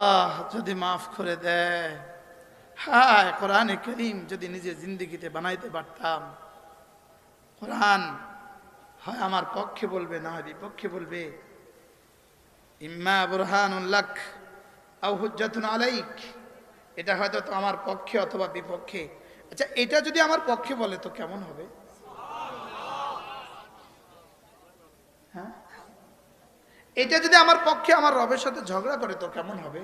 আহ, যদি মাফ করে দেয়। হ্যাঁ কোরআনে করিম যদি নিজের জিন্দিগিতে বানাইতে পারতাম। কোরআন হয় আমার পক্ষে বলবে, না হয় বিপক্ষে বলবে। ইম্মা বুরহান উল্লাখ আলাইক। এটা হয়তো আমার পক্ষে অথবা বিপক্ষে। আচ্ছা এটা যদি আমার পক্ষে বলে তো কেমন হবে? এটা যদি আমার পক্ষে আমার রবের সাথে ঝগড়া করে, তো কেমন হবে?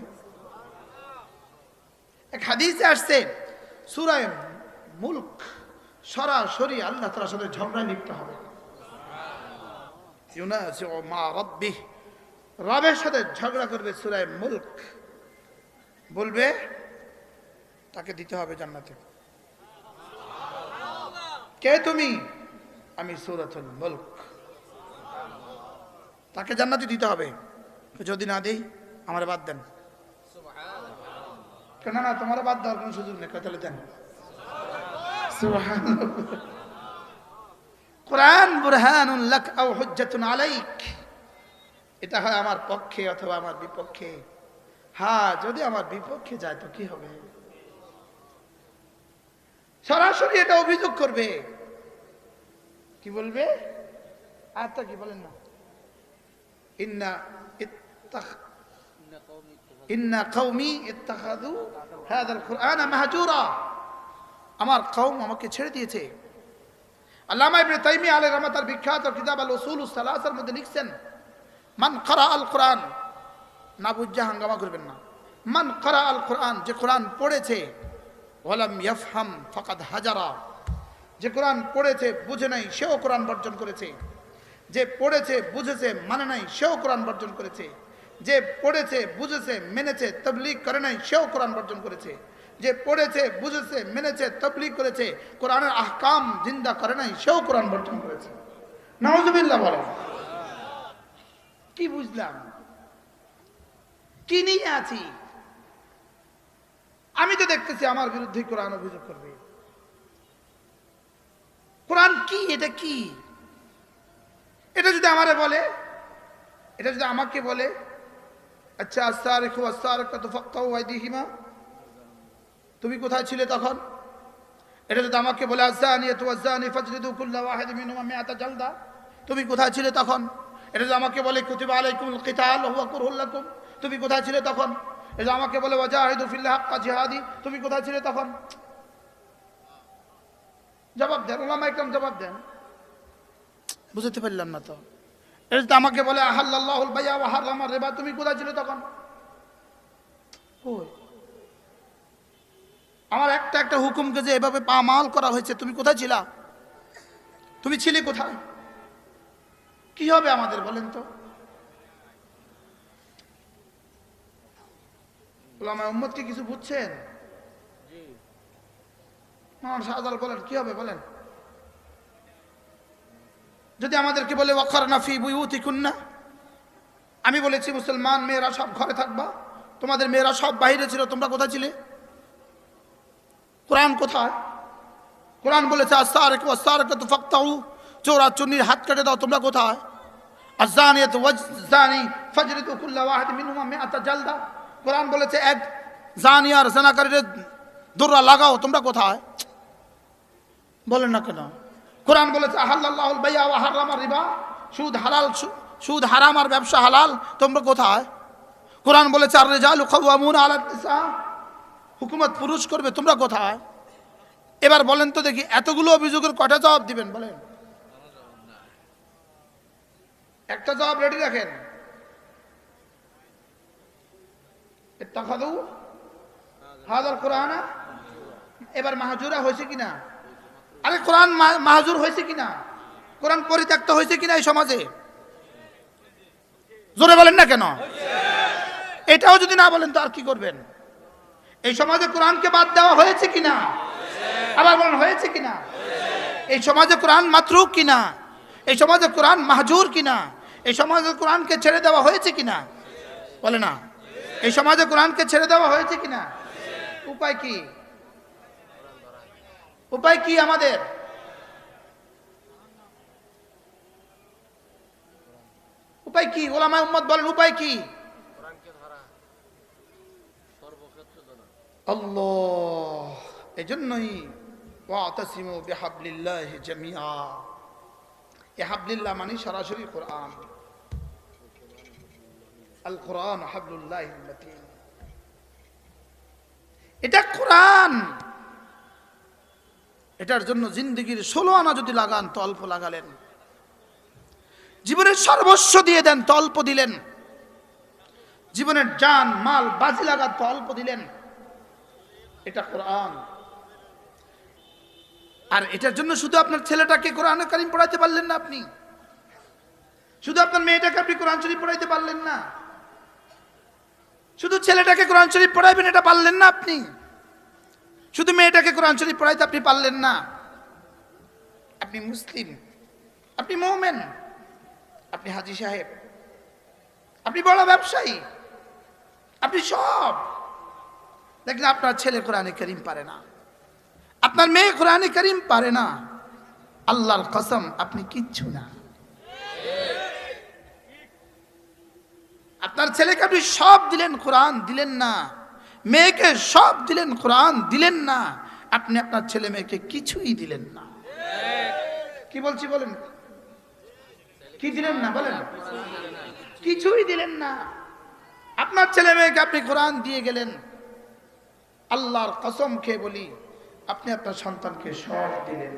এক হাদিসে আসছে সুরায় মুলক, সরাসরি আল্লাহ তালার সাথে ঝগড়া লিপ্ত হবে। রবের সাথে ঝগড়া করবে সুরায় মুলক। বলবে, তাকে দিতে হবে জান্নাতে। কে তুমি? আমি সুরাতুল মুলক। তাকে জান্নাতি দিতে হবে। যদি না দিই, আমার বাদ দেন। কেন না, তোমার বাদ দেওয়ার কোনো সুযোগ নেই। তাহলে দেন। কোরআন হুজ্জাতুন আলাইক। এটা হয় আমার পক্ষে অথবা আমার বিপক্ষে। হ্যাঁ যদি আমার বিপক্ষে যায়, তো কি হবে? সরাসরি এটা অভিযোগ করবে। কি বলবে? আত্মা কি বলেন না? ইন্না ইন্না কওমি ইত্তাখাযু হাযাল কুরআন মাহজুরা। আমার কওম আমাকে ছেড়ে দিয়েছে। আল্লামা ইবনে তাইমিয়া আলাইহিস রাহমাত তার বিখ্যাত কিতাব আল উসুল সালাসার মধ্যে লিখছেন মান করা আল কোরআন না বুঝা হাঙ্গামা করবেন না। মান করা আল কোরআন যে কোরআন পড়েছে ওয়ালাম ইয়াফহাম ফাকাদ হাজারা যে কোরআন পড়েছে বুঝে নাই সেও কোরআন বর্জন করেছে। যে পড়েছে, বুঝেছে মানে নাই, সেও কোরআন বর্জন করেছে। যে পড়েছে, বুঝেছে, মেনেছে, তবলিগ করে নাই, সেও কোরআন বর্জন করেছে। যে পড়েছে, বুঝেছে, মেনেছে, তবলিগ করেছে, কোরআনের আহকাম জিন্দা করে নাই, সেও কোরআন বর্জন করেছে। নওয়াজবিল্লাহ বলেন। কি বুঝলাম? কি নিয়ে আছি? আমি তো দেখতেছি আমার বিরুদ্ধে কোরআন অভিযোগ করবে। কোরআন কি? এটা কি? এটা যদি আমারে বলে, এটা যদি আমাকে বলে আচ্ছা আস্তার রেখো আস্তার কত ফক্তাও ওয়াইদিহিমা তুমি কোথায় ছিলে তখন? এটা যদি আমাকে বলে আজানি তো তুমি কোথায় ছিলে তখন? এটা যদি আমাকে বলে, কুতিবা কিতাল তুমি কোথায় ছিলে তখন? এটা আমাকে বলে, ওয়াজাহিদু জিহাদি, তুমি কোথায় ছিলে তখন? জবাব দেন ওলামা একদম জবাব দেন। বুঝতে পারলাম না তো। এটা যদি আমাকে বলে আহাল্লাহুল বাইয়া ওয়া হারামা রিবা তুমি কোথায় ছিল তখন? আমার একটা একটা হুকুমকে যে এভাবে পা পামাল করা হয়েছে তুমি কোথায় ছিলা? তুমি ছিলে কোথায়? কি হবে আমাদের বলেন তো? আমার উম্মত কি কিছু বুঝছেন? আমার শাহজাল বলেন কি হবে বলেন? যদি আমাদেরকে বলে ওয়াখার নাফি বুইউতি কুন্না আমি বলেছি, মুসলমান মেয়েরা সব ঘরে থাকবা। তোমাদের মেয়েরা সব বাইরে ছিল, তোমরা কোথায় ছিলে? কোরআন কোথায়? কোরআন বলেছে আসারেক ওয়াসারেক তো চোরা চুন্নির হাত কেটে দাও, তোমরা কোথায়? কোরআন বলেছে, এক জানি আর জানাকারীদের দৌড়া লাগাও, তোমরা কোথায়? বলেন না কেন? কোরআন বলেছে আহাল্লাহুল বাইয়া ওয়া হারামা রিবা। সুদ হালাল সুদ হারাম আর ব্যবসা হালাল, তোমরা কোথায়? কোরআন বলেছে আর রেজালু খাওয়ামুন আলা নিসা। হুকুমত পুরুষ করবে, তোমরা কোথায়? এবার বলেন তো দেখি, এতগুলো অভিযোগের কটা জবাব দিবেন, বলেন। একটা জবাব রেডি রাখেন। কোরআন। এবার মাহাজুরা হয়েছে কিনা? আরে কোরআন মাহাজুর হয়েছে কিনা? কোরআন পরিত্যক্ত হয়েছে কিনা এই সমাজে? জোরে বলেন না কেন? এটাও যদি না বলেন তো আর কি করবেন? এই সমাজে কোরআনকে বাদ দেওয়া হয়েছে কিনা? আবার বলেন, হয়েছে কিনা? এই সমাজে কোরআন মাতরুক কিনা? এই সমাজে কোরআন মাহজুর কিনা? এই সমাজে কোরআনকে ছেড়ে দেওয়া হয়েছে কিনা? বলে না। এই সমাজে কোরআনকে ছেড়ে দেওয়া হয়েছে কিনা? উপায় কি? উপায় কি আমাদের উপায় কি ওলামায় উম্মত বলেন উপায় কি আল্লাহ এজন্যই ওয়াতাসিমু বিহাবলিল্লাহি জামিআ এ হাবলিল্লাহ মানে সরাসরি কোরআন আল কোরআন হাবলুল্লাহ মাতিন এটা কোরআন এটার জন্য জিন্দগির ষোলো আনা যদি লাগান, তো অল্প লাগালেন। জীবনের সর্বস্ব দিয়ে দেন, তো অল্প দিলেন। জীবনের জান, মাল, বাজি লাগান, তো অল্প দিলেন। এটা কোরআন। আর এটার জন্য শুধু আপনার ছেলেটাকে কোরআন কারিম পড়াইতে পারলেন না আপনি। শুধু আপনার মেয়েটাকে আপনি কোরআন শরীফ পড়াইতে পারলেন না। শুধু ছেলেটাকে কোরআন শরীফ পড়াইবেন, এটা পারলেন না আপনি। শুধু মেয়েটাকে কোরআন শরীফ পড়াইতে আপনি পারলেন না। আপনি মুসলিম, আপনি মোমেন, আপনি হাজি সাহেব, আপনি বড় ব্যবসায়ী, আপনি সব। দেখলেন আপনার ছেলে কোরআনে করিম পারে না, আপনার মেয়ে কোরআনে করিম পারে না। আল্লাহর কসম, আপনি কিচ্ছু না। আপনার ছেলেকে আপনি সব দিলেন, কোরআন দিলেন না। মেয়েকে সব দিলেন কোরআন, দিলেন না। আপনি আপনার ছেলে মেয়েকে কিছুই দিলেন না। কি বলছি বলেন? কি দিলেন না বলেন? কিছুই দিলেন না। আপনার ছেলে মেয়েকে আপনি কোরআন দিয়ে গেলেন। আল্লাহর কসম খেয়ে বলি, আপনি আপনার সন্তানকে সব দিলেন।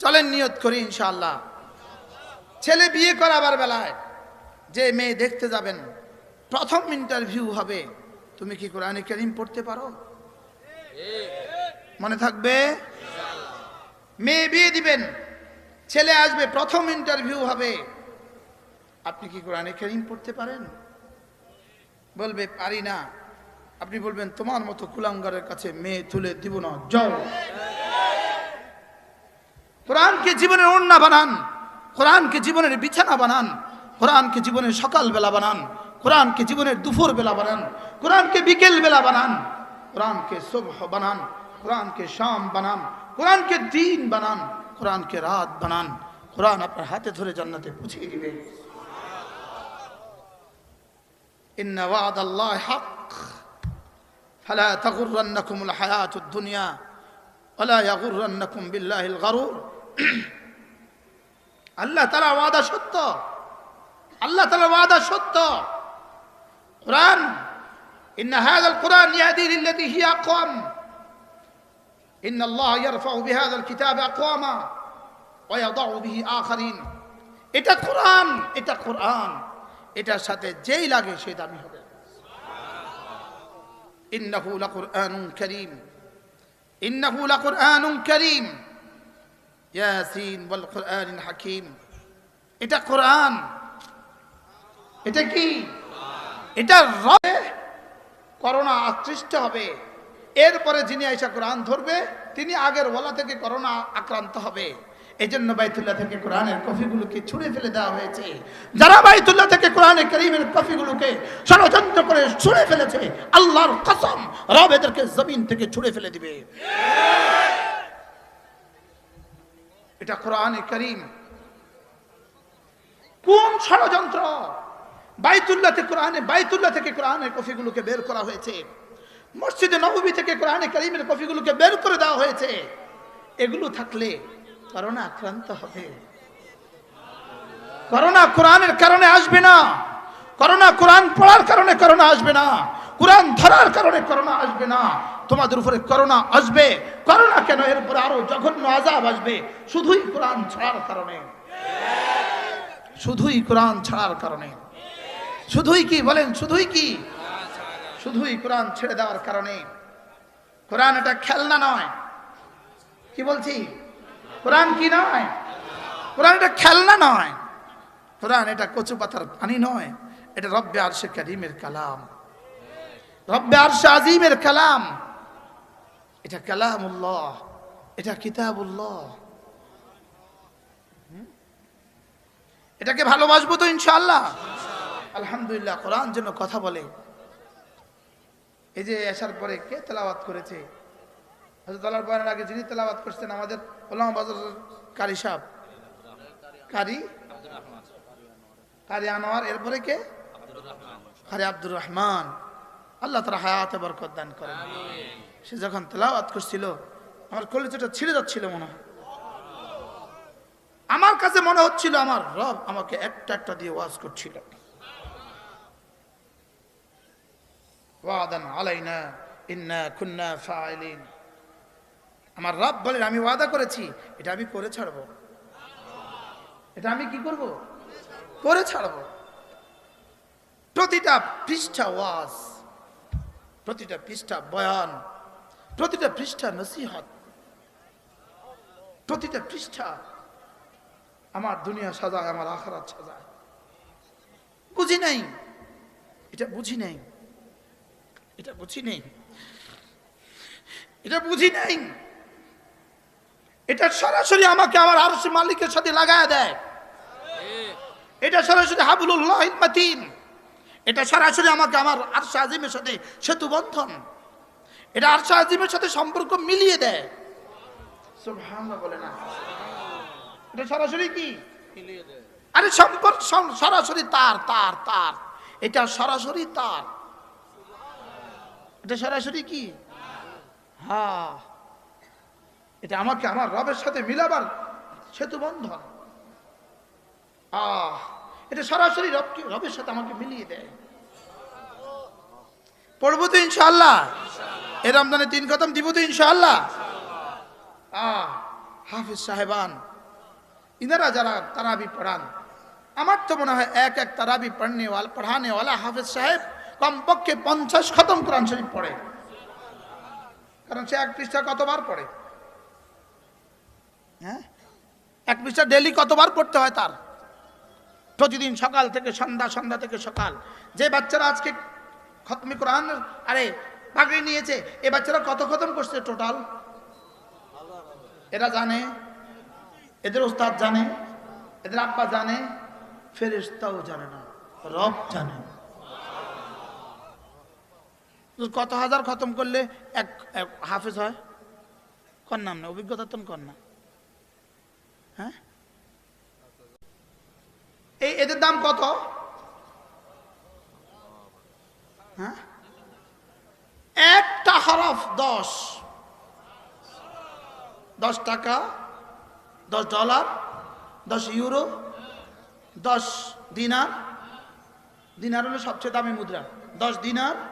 চলেন নিয়ত করি ইনশাআল্লাহ। ছেলে বিয়ে করাবার বেলায় যে মেয়ে দেখতে যাবেন, প্রথম ইন্টারভিউ হবে। তুমি কি কোরআনে করিম পড়তে পারো? মনে থাকবে? মেয়ে বিয়ে দিবেন, ছেলে আসবে, প্রথম ইন্টারভিউ হবে। আপনি কি কোরআনে করিম পড়তে পারেন? বলবে, পারি না। আপনি বলবেন, তোমার মতো কুলাঙ্গারের কাছে মেয়ে তুলে দিব না, যাও। কোরআনকে জীবনের ওড়না বানান, কোরআনকে জীবনের বিছানা বানান কোরআনকে জীবনের সকালবেলা বানান, কোরআনকে জীবনের দুপুর বেলা বানান, কোরআনকে বিকেলবেলা বানান, কোরআনকে শুভ বানান, কোরআনকে শাম বানান, কোরআনকে দিন বানান, কোরআনকে রাত বানান। কোরআন আপনার হাতে ধরে জান্নাতে পৌঁছিয়ে দিবে। ইন্নাওয়াদ আল্লাহ হক ফালা তাগুররান্নাকুমুল হায়াতুদ দুনিয়া, ওয়ালা ইয়াগুররান্নাকুম বিল্লাহিল গারুর। আল্লাহ তাআলা ওয়াদা সত্য। আল্লাহ তালা ওয়াদা সত্য কোরআন إن هذا القرآن يهدي للتي هي أقوم إن الله يرفع بهذا الكتاب أقواما ويضع به آخرين এটা কোরআন এটা কোরআন এটার সাথে যেই লাগে সে দামি হবে إنه لقرآن كريم إنه لقرآن كريم ইয়াসিন বল কোরআন হাকিম এটা কোরআন এটা কি? এটা রবে করোনা আকৃষ্ট হবে। এরপরে যিনি আইসা কোরআন ধরবে, তিনি আগের ওয়ালা থেকে করোনা আক্রান্ত হবে। এই জন্য বাইতুল্লাহ থেকে কোরআনের কফিগুলোকে ছুঁড়ে ফেলে দেওয়া হয়েছে। যারা বাইতুল্লাহ থেকে কোরআনে করিমের কফিগুলোকে ষড়যন্ত্র করে ছুঁড়ে ফেলেছে, আল্লাহর কসম রব এদেরকে জমিন থেকে ছুঁড়ে ফেলে দিবে। এটা কোরআনে করিম। কোন ষড়যন্ত্র? বাইতুল্লাহ থেকে কোরআনে, বাইতুল্লাহ থেকে কোরআনের কফিগুলোকে বের করা হয়েছে। মসজিদে নববী থেকে কোরআনে করিমের কফিগুলোকে বের করে দেওয়া হয়েছে। এগুলো থাকলে করোনা আক্রান্ত হবে। করোনা কোরআনের কারণে আসবে না। করোনা কোরআন পড়ার কারণে করোনা আসবে না। কোরআন ধরার কারণে করোনা আসবে না। তোমাদের উপরে করোনা আসবে। করোনা কেন? এর উপরে আরও জঘন্য আজাব আসবে। শুধুই কোরআন ছাড়ার কারণে। শুধুই কোরআন ছাড়ার কারণে। শুধুই কি, বলেন, শুধুই কি? শুধুই কোরআন ছেড়ে দেওয়ার কারণে। কোরআন এটা খেলনা নয়। কি বলছি? কোরআন কি নয়? কোরআন এটা খেলনা নয়। কোরআন এটা কচু পাতার পানি নয়। এটা রব্বে আরশে করিমের কালাম। রব্বে আরশে আজিমের কালাম। এটা কালামুল্লাহ। এটা কিতাবুল্লাহ? এটাকে ভালোবাসবো তো ইনশাআল্লাহ। আলহামদুলিল্লাহ, কোরআন যেন কথা বলে। এই যে আসার পরে কে তেলাওয়াত করেছে? আল্লাহর বয়ানের আগে যিনি তেলাওয়াত করছেন আমাদের ওলামা কারি সাহেব। কারি? কারি আনোয়ার, এরপরে কে? আরে আব্দুর রহমান। আল্লাহ তারা হায়াতে বরকত দান করেন। সে যখন তেলাওয়াত করছিল, আমার কলিজাটা ছিঁড়ে যাচ্ছিল মনে হয়। আমার কাছে মনে হচ্ছিল, আমার রব আমাকে একটা একটা দিয়ে ওয়াজ করছিল। ওয়াদান আলাইনা, ইন্না কুন্না ফাইলিন। আমার রব বলেন, আমি ওয়াদা করেছি, এটা আমি করে ছাড়বো। এটা আমি কি করব? করে ছাড়বো। প্রতিটা পৃষ্ঠা ওয়াজ, প্রতিটা পৃষ্ঠা বয়ান, প্রতিটা পৃষ্ঠা নসিহত, প্রতিটা পৃষ্ঠা আমার দুনিয়া সাজায়, আমার আখারাত সাজায়। বুঝি নাই? এটা বুঝি নাই? এটা বুঝি নেই। এটা বুঝি নাই। এটা সরাসরি আমাকে আমার আরশ মালিকের সাথে লাগায় দেয়। এটা সরাসরি হাবুল্লাহ মাতিন এটা সরাসরি আমাকে আমার আরশ আজিমের সাথে সেতু বন্ধন। এটা আরশ আজিমের সাথে সম্পর্ক মিলিয়ে দেয়। সুবহানাল্লাহ বলে না। এটা সরাসরি কি? আরে সম্পর্ক সম- সরাসরি তার তার তার। এটা সরাসরি তার। এটা সরাসরি কি? হ্যাঁ এটা আমাকে আমার রবের সাথে মিলাবার সেতু বন্ধন। আহ, এটা সরাসরি রবকে রবের সাথে আমাকে মিলিয়ে দেয়। পড়ব তো ইনশাআল্লাহ। এ রমজানে তিন কদম দিব তো ইনশাআল্লাহ। আহ, হাফিজ সাহেবান, ইনারা যারা তারাবি পড়ান, আমার তো মনে হয় এক এক তারাবি পড়নে ওয়ালা পড়ানে হাফিজ সাহেব কমপক্ষে পঞ্চাশ খতম কোরআন শরীফ পড়ে। কারণ সে এক পৃষ্ঠা কতবার পড়ে? হ্যাঁ? এক পৃষ্ঠা ডেলি কতবার পড়তে হয় তার? প্রতিদিন সকাল থেকে সন্ধ্যা সন্ধ্যা থেকে সকাল। যে বাচ্চারা আজকে খতমি কোরআন আরে, পাগড়ি নিয়েছে, এ বাচ্চারা কত খতম করছে টোটাল এরা জানে, এদের ওস্তাদ জানে, এদের আব্বা জানে ফেরেস্তাও জানে না, রব জানে। কত হাজার খতম করলে এক হাফেজ হয়? কর নাম না অভিজ্ঞতা তো কর না হ্যাঁ? এই এদের দাম কত? হ্যাঁ? একটা হরফ, দশ। দশ টাকা, দশ ডলার, দশ ইউরো, দশ দিনার। দিনার হলো সবচেয়ে দামি মুদ্রা। দশ দিনার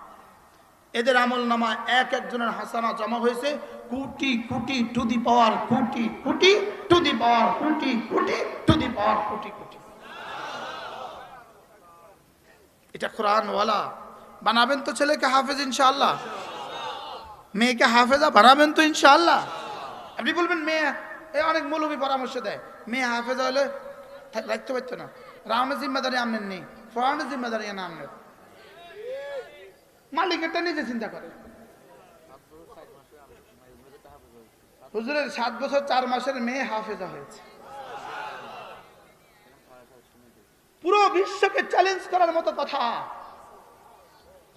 এদের আমল নামা এক একজনের হাসানা জমা হয়েছে। Crore crore to the power crore crore to the power crore crore to the পাওয়ার কোটি কোটি। এটা কোরআনওয়ালা। বানাবেন তো ছেলেকে হাফেজ ইনশাআল্লাহ। মেয়েকে হাফেজা বানাবেন তো ইনশাআল্লাহ। আপনি বলবেন, মেয়ে, এ অনেক মৌলবী পরামর্শ দেয়। মেয়ে হাফেজা হলে রাখতে পারতো না। রামের জিম্মাদারি আমনের নেই ফরানের জিম্মাদারি না আমনের মালিকেরটা নিজে চিন্তা করে। হুজুরের সাত বছর, চার মাসের মেয়ে হাফেজা হয়েছে। পুরো বিশ্বকে চ্যালেঞ্জ করার মতো কথা।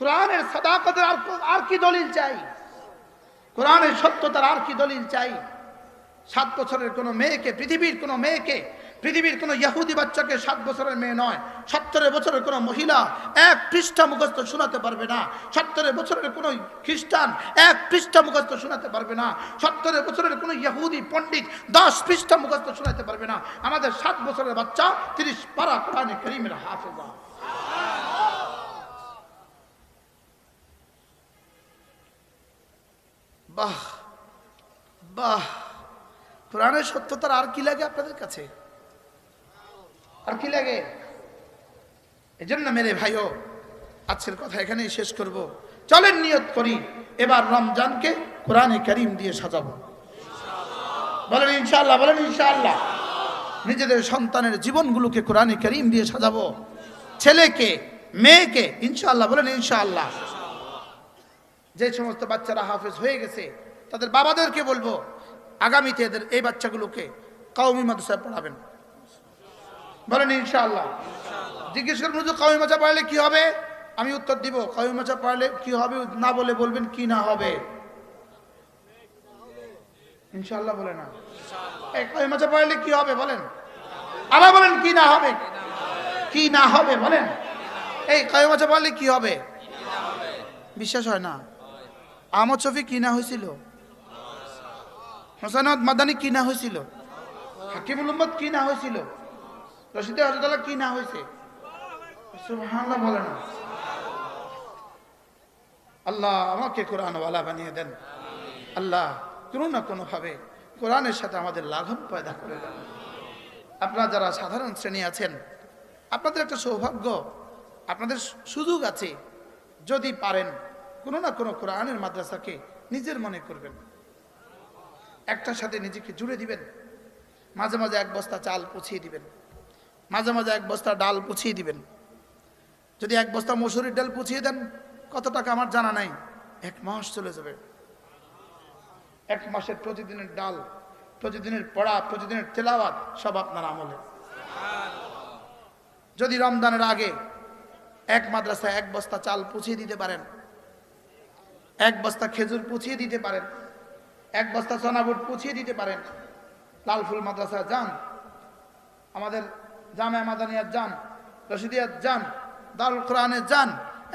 কোরআনের সাদাকতের আর আর কি দলিল চাই? কোরআনের সত্যতার আর কি দলিল চাই? সাত বছরের কোনো মেয়েকে, পৃথিবীর কোনো মেয়েকে পৃথিবীর কোনো ইয়াহুদি বাচ্চাকে সাত বছরের মেয়ে নয়, সত্তরের বছরের কোনো মহিলা এক পৃষ্ঠা মুখস্থ শোনাতে পারবে না, সত্তরের বছরের কোনো খ্রিস্টান এক পৃষ্ঠা মুখস্থ শোনাতে পারবে না, সত্তরের বছরের কোনো ইয়াহুদি পণ্ডিত দশ পৃষ্ঠা মুখস্থ শোনাতে পারবে না। আমাদের সাত বছরের বাচ্চা তিরিশ পারা কোরআনে করিমের হাফেজা। বাহ বাহ, কোরআনের সত্যতার আর কি লাগে আপনাদের কাছে? আর কি লাগে? এই জন্য মেরে ভাইও, আজকের কথা এখানেই শেষ করব। চলেন নিয়ত করি, এবার রমজানকে কোরআনে করিম দিয়ে সাজাবো। বলেন ইনশাআল্লাহ বলেন ইনশাআল্লাহ। নিজেদের সন্তানের জীবনগুলোকে কোরআনে করিম দিয়ে সাজাবো। ছেলেকে, মেয়েকে ইনশাল্লাহ বলেন ইনশাআল্লাহ। যে সমস্ত বাচ্চারা হাফেজ হয়ে গেছে, তাদের বাবাদেরকে বলব, আগামীতে এদের এই বাচ্চাগুলোকে কওমি মাদ্রাসায় পড়াবেন। বলেন ইনশাআল্লাহ। জিজ্ঞেস করুন হুজুর কওমি মাদ্রাসা পড়ালে কি হবে? আমি উত্তর দিব কওমি মাদ্রাসা পড়ালে কি হবে? না বলে বলবেন কি না হবে? ইনশাআল্লাহ বলে না। এই কওমি মাদ্রাসা পড়ালে কি হবে বলেন? আবার বলেন কি না হবে? কি না হবে? বলেন। এই কওমি মাদ্রাসা পড়ালে কি হবে? বিশ্বাস হয় না। আহমদ শফি কিনা হয়েছিল? হোসেন মাদানি কিনা হয়েছিল? হাকিমুল উম্মদ কিনা হয়েছিল? রশিদে হজরতাল্লাহ হয়েছে? বলে না। আল্লাহ আমাকে কোরআনওয়ালা বানিয়ে দেন। আল্লাহ কোনো না কোনোভাবে কোরআনের সাথে আমাদের লাঘব পয়দা করে দেন। আপনারা যারা সাধারণ শ্রেণি আছেন, আপনাদের একটা সৌভাগ্য, আপনাদের সুযোগ আছে। যদি পারেন, কোনো না কোনো কোরআনের মাদ্রাসাকে নিজের মনে করবেন। একটার সাথে নিজেকে জুড়ে দিবেন। মাঝে মাঝে এক বস্তা চাল পুছিয়ে দিবেন। মাঝে মাঝে এক বস্তা ডাল পুছিয়ে দিবেন। যদি এক বস্তা মসুরির ডাল পুছিয়ে দেন, কত টাকা আমার জানা নাই। এক মাস চলে যাবে। এক মাসের প্রতিদিনের ডাল, প্রতিদিনের পড়া, প্রতিদিনের তেলাওয়াত, সব আপনার আমলে। যদি রমজানের আগে এক মাদ্রাসায় এক বস্তা চাল পুছিয়ে দিতে পারেন, এক বস্তা খেজুর পুছিয়ে দিতে পারেন, এক বস্তা সোনাবুট পুছিয়ে দিতে পারেন, লালফুল মাদ্রাসা যান। আমাদের জামে মাদানিয়াত যান, রশিদিয়াত যান, দারুল কোরআনে যান,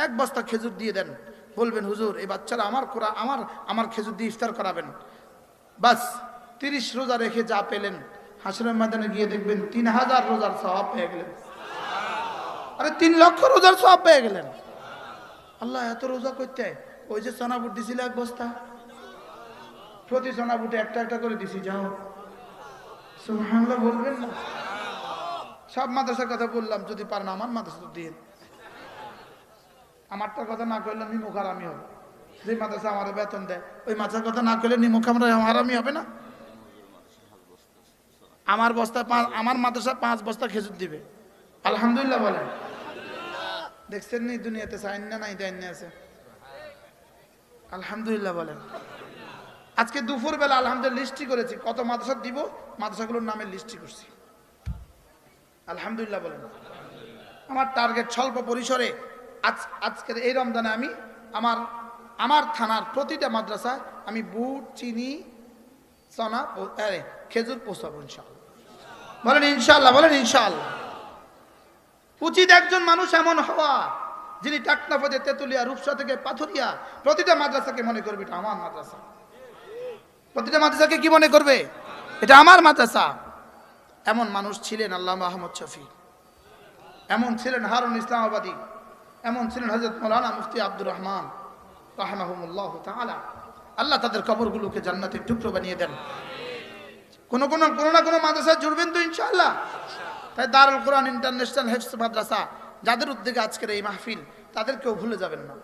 এক বস্তা খেজুর দিয়ে দেন। বলবেন, হুজুর, এই বাচ্চারা আমার কোরআন আমার আমার খেজুর দিয়ে ইফতার করাবেন। বাস, তিরিশ রোজা রেখে যা পেলেন, হাসরের ময়দানে গিয়ে দেখবেন তিন হাজার রোজার স্বভাব পেয়ে গেলেন। আরে, তিন লক্ষ রোজার সব পেয়ে গেলেন। আল্লাহ, এত রোজা করতে? ওই যে সোনাবুট দিছিল এক বস্তা। প্রতি সোনাবুটে একটা একটা করে দিছি, যাও। সুবহানাল্লাহ, বলবেন না। সব মাদ্রাসার কথা বললাম, যদি পারেন আমার মাদ্রাসা তো দিয়ে আমারটার কথা না করলে নিমুখ হারামি হবে। যে মাদ্রাসা আমার বেতন দেয়, ওই মাদ্রাসার কথা না করলে নিমুখ আমরা হারামি হবে না। আমার বস্তা আমার মাদ্রাসা পাঁচ বস্তা খেজুর দিবে। আলহামদুলিল্লাহ বলেন। দেখছেন নি দুনিয়াতে সাইন না নাই দেন আছে? আলহামদুলিল্লাহ বলেন। আজকে দুপুর বেলা আলহামদুলিল্লাহ লিস্টি করেছি। কত মাদ্রাসা দিব? মাদ্রাসাগুলোর নামে লিস্টি করছি। আলহামদুলিল্লাহ বলেন। আমার টার্গেট স্বল্প পরিসরে আজ আজকের এই রমজানে আমি আমার আমার থানার প্রতিটা মাদ্রাসায় আমি বুট, চিনি, চনা খেজুর পোষাবো ইনশাল্লাহ বলেন ইনশাল্লাহ বলেন ইনশাল্লাহ উচিত একজন মানুষ এমন হওয়া যিনি টাকনাফতে তেতুলিয়া, রূপসা থেকে পাথরিয়া প্রতিটা মাদ্রাসাকে মনে করবে এটা আমার মাদ্রাসা। প্রতিটা মাদ্রাসাকে কি মনে করবে? এটা আমার মাদ্রাসা। এমন মানুষ ছিলেন আল্লাহ আহমদ শফি। এমন ছিলেন হারুন ইসলামাবাদী এমন ছিলেন হজরত মৌলানা মুফতি আব্দুর রহমান রাহমাহুমুল্লাহ তাআলা। আল্লাহ তাদের কবরগুলোকে জান্নাতের টুকরো বানিয়ে দেন। কোন কোন, কোনো না কোনো মাদ্রাসা জুড়বেন তো ইনশাআল্লাহ। তাই দারুল কোরআন ইন্টারন্যাশনাল হেফস মাদ্রাসা, যাদের উদ্যোগে আজকের এই মাহফিল, তাদেরকেও ভুলে যাবেন না।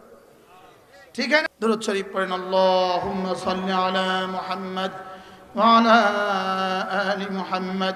ঠিক আছে? দুরুদ শরীফ পড়েন, আল্লাহুম্মা সাল্লি আলা মুহাম্মদ ওয়া আলা আলি মুহাম্মদ